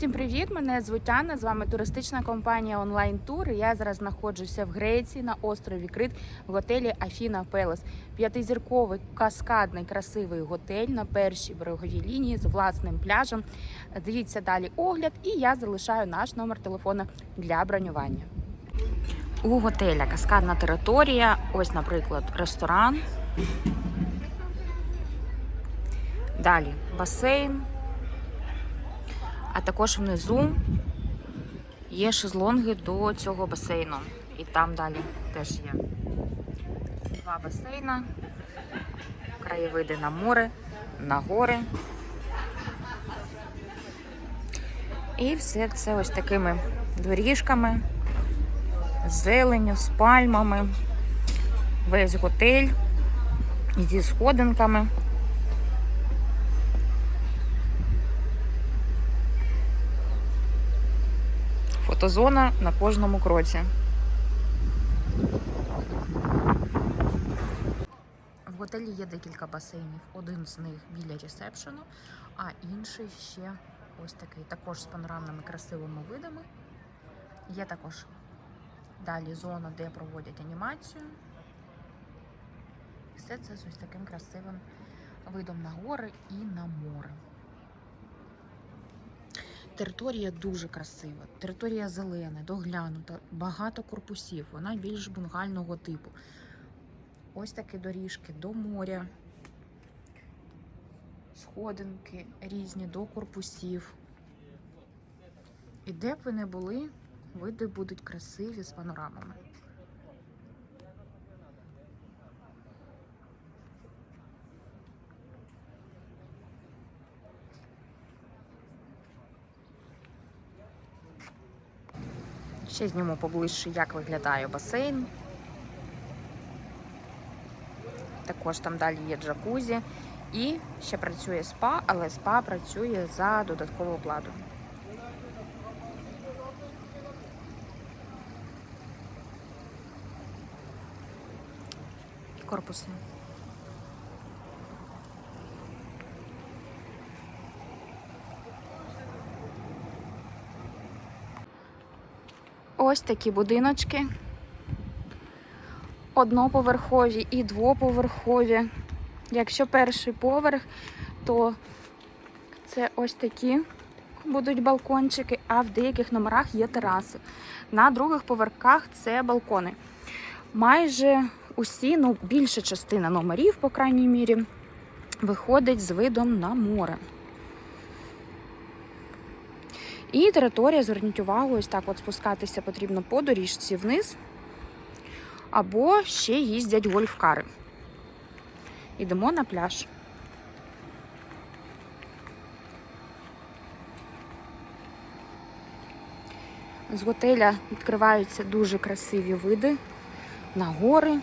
Всім привіт! Мене звуть Анна, З вами туристична компанія Онлайн Тур. Я зараз знаходжуся в Греції на острові Крит в готелі Афіна Пелес. П'ятизірковий каскадний красивий готель на першій береговій лінії з власним пляжем. Дивіться далі огляд, і я залишаю наш номер телефона для бронювання. У готеля каскадна територія. Ось, наприклад, ресторан. Далі басейн. А також внизу є шезлонги до цього басейну. І там далі теж є два басейна, краєвиди на море, на гори. І все це ось такими доріжками, з зеленню, з пальмами. Весь готель зі сходинками. Фотозона на кожному кроці. В готелі є декілька басейнів. Один з них біля ресепшену, а інший ще ось такий, також з панорамними красивими видами. Є також далі зона, де проводять анімацію. Все це з ось таким красивим видом на гори і на море. Територія дуже красива, територія зелена, доглянута, багато корпусів, вона більш бунгального типу. Ось такі доріжки до моря, сходинки різні до корпусів. І де б ви не були, види будуть красиві з панорамами. Ще зніму поближче, як виглядає басейн. Також там далі є джакузі. І ще працює спа, але спа працює за додаткову плату. І корпуси. Ось такі будиночки. Одноповерхові і двоповерхові. Якщо перший поверх, то це ось такі будуть балкончики, а в деяких номерах є тераси. На других поверхах це балкони. Майже усі, ну, більша частина номерів, по крайній мірі, виходить з видом на море. І територія, зверніть увагу, ось так от спускатися потрібно по доріжці вниз, або ще їздять гольфкари. Йдемо на пляж. З готеля відкриваються дуже красиві види на гори.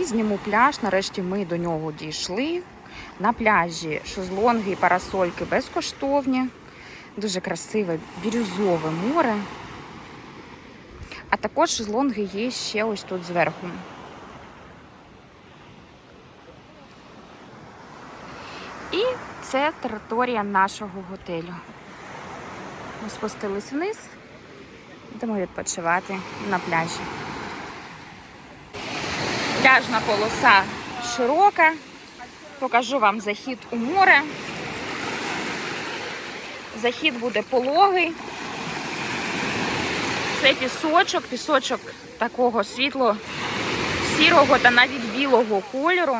І зніму пляж. Нарешті ми до нього дійшли. На пляжі шезлонги і парасольки безкоштовні. Дуже красиве бірюзове море. А також шезлонги є ще ось тут зверху. І це територія нашого готелю. Ми спустились вниз, йдемо відпочивати на пляжі. Пляжна полоса широка. Покажу вам захід у море. Захід буде пологий. Це пісочок, пісочок такого світло сірого та навіть білого кольору.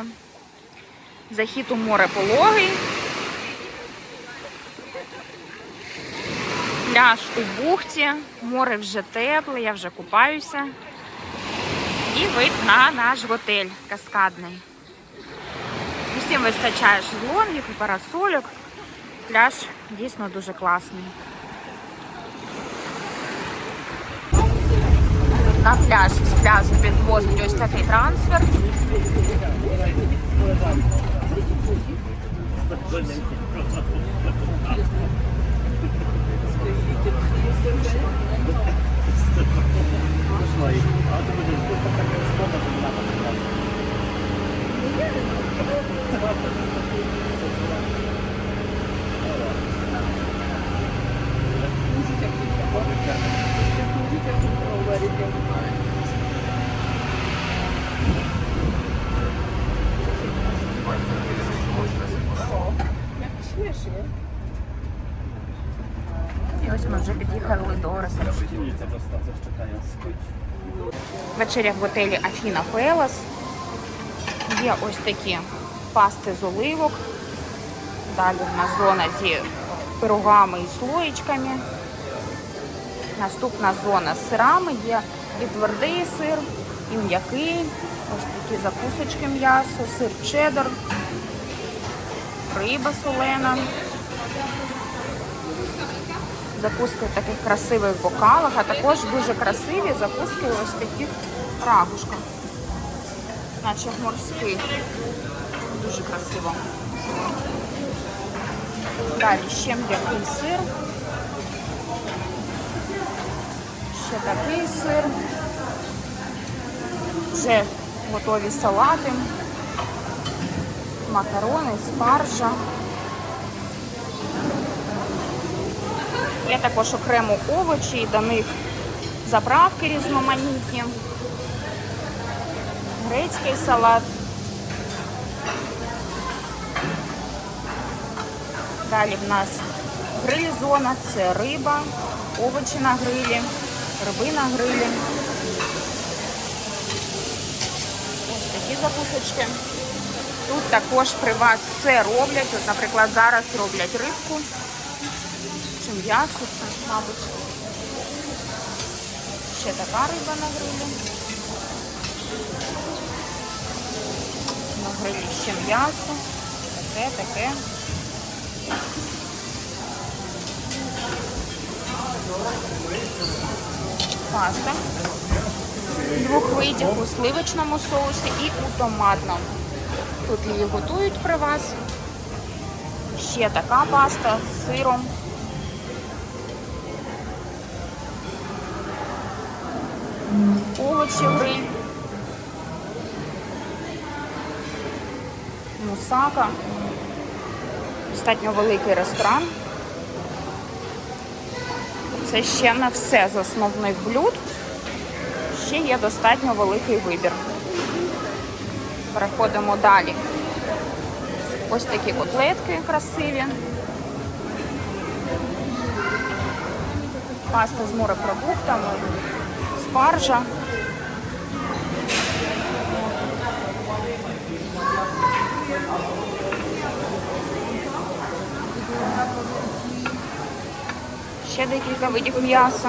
Захід у море пологий. Пляж у бухті, море вже тепле, я вже купаюся. І вид на наш готель каскадний. Усім вистачає шезлонгів і парасольок. Пляж дійсно дуже класний. На пляж з пляжу підвозить ось такий трансфер. Встигли до ресепшену. Вечеря в готелі Афіна Пелас. Є ось такі пасти з оливок. Далі в нас зона зі пирогами і слоєчками. Наступна зона з сирами. Є і твердий сир, і м'який. Ось такі закусочки м'ясо, сир чеддер, риба солена. Закуски в таких красивих бокалах, а також дуже красиві закуски ось таких рагушках. Наче морський. Дуже красиво. Далі ще м'який сир. Ще такий сир. Вже готові салати, макарони, спаржа. Є також окремо овочі і до них заправки різноманітні. Грецький салат. Далі в нас гриль-зона, це риба, овочі на грилі, риби на грилі. Ось такі закусочки. Тут також при вас все роблять. От, наприклад, зараз роблять рибку м'ясо, мабуть. Ще така риба на грилі. На грилі ще м'ясо. Таке, таке. Паста. Двох видів у сливочному соусі і у томатному. Тут її готують при вас. Ще така паста з сиром. Овочі. Мусака. Достатньо великий ресторан. Це ще не все з основних блюд. Ще є достатньо великий вибір. Переходимо далі. Ось такі котлетки красиві. Паста з морепродуктами, спаржа. Ще декілька видів м'яса.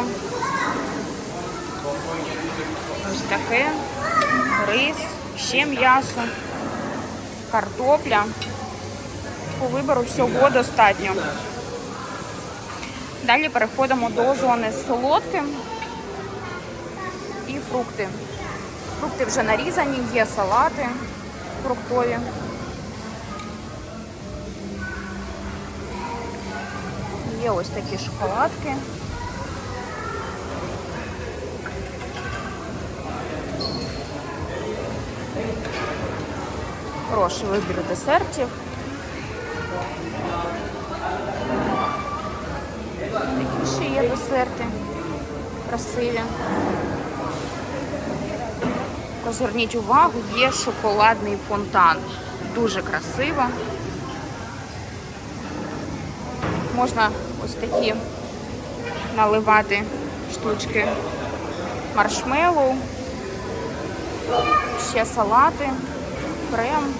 Ось таке. Рис, ще м'ясо, картопля. По вибору всього достатньо. Далі переходимо до зони з солодким і фрукти. Фрукти вже нарізані, є салати фруктові. Є ось такі шоколадки. Хороший вибір десертів. Такі ще є десерти. Красиві. Зверніть увагу, є шоколадний фонтан. Дуже красиво. Можна ось такі наливати штучки маршмеллоу, ще салати, крем.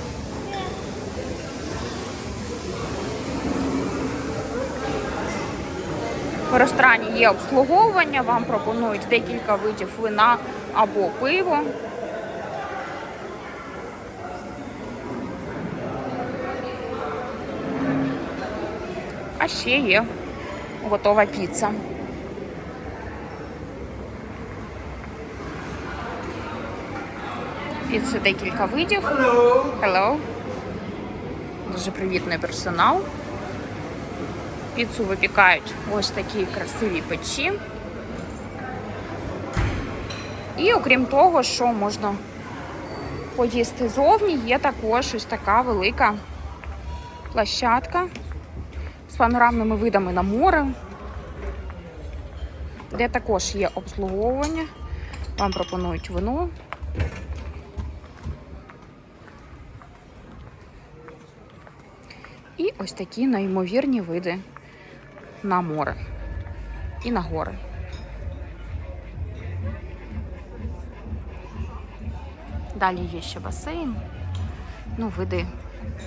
В ресторані є обслуговування, вам пропонують декілька видів вина або пиво. А ще є готова піца. Піци декілька видів. Hello. Дуже привітний персонал. Піцу випікають ось такі красиві печі. І окрім того, що можна поїсти зовні, є також ось така велика площадка з панорамними видами на море, де також є обслуговування. Вам пропонують вино. І ось такі неймовірні види на море. і на гори. Далі є ще басейн. Ну, види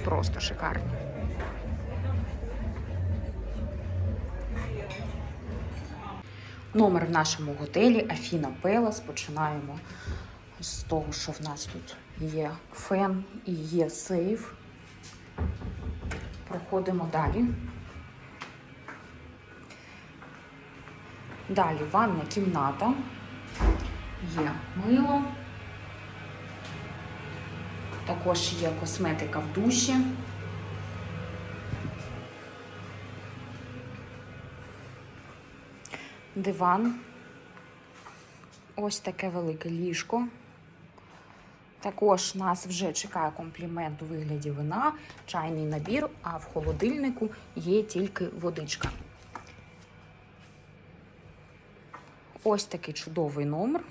просто шикарні. Номер в нашому готелі Афіна Пелас. Починаємо з того, що в нас тут є фен і є сейф. Проходимо далі. Далі ванна кімната. Є мило. Також є косметика в душі. Диван. Ось таке велике ліжко. Також нас вже чекає комплімент у вигляді вина, чайний набір, а в холодильнику є тільки водичка. Ось такий чудовий номер.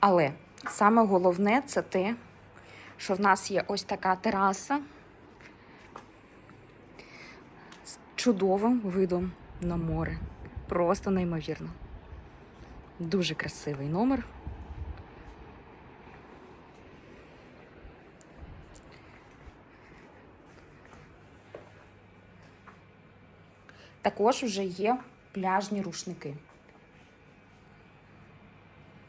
Але саме головне це те, що в нас є ось така тераса з чудовим видом на море. Просто неймовірно. Дуже красивий номер. Також вже є пляжні рушники.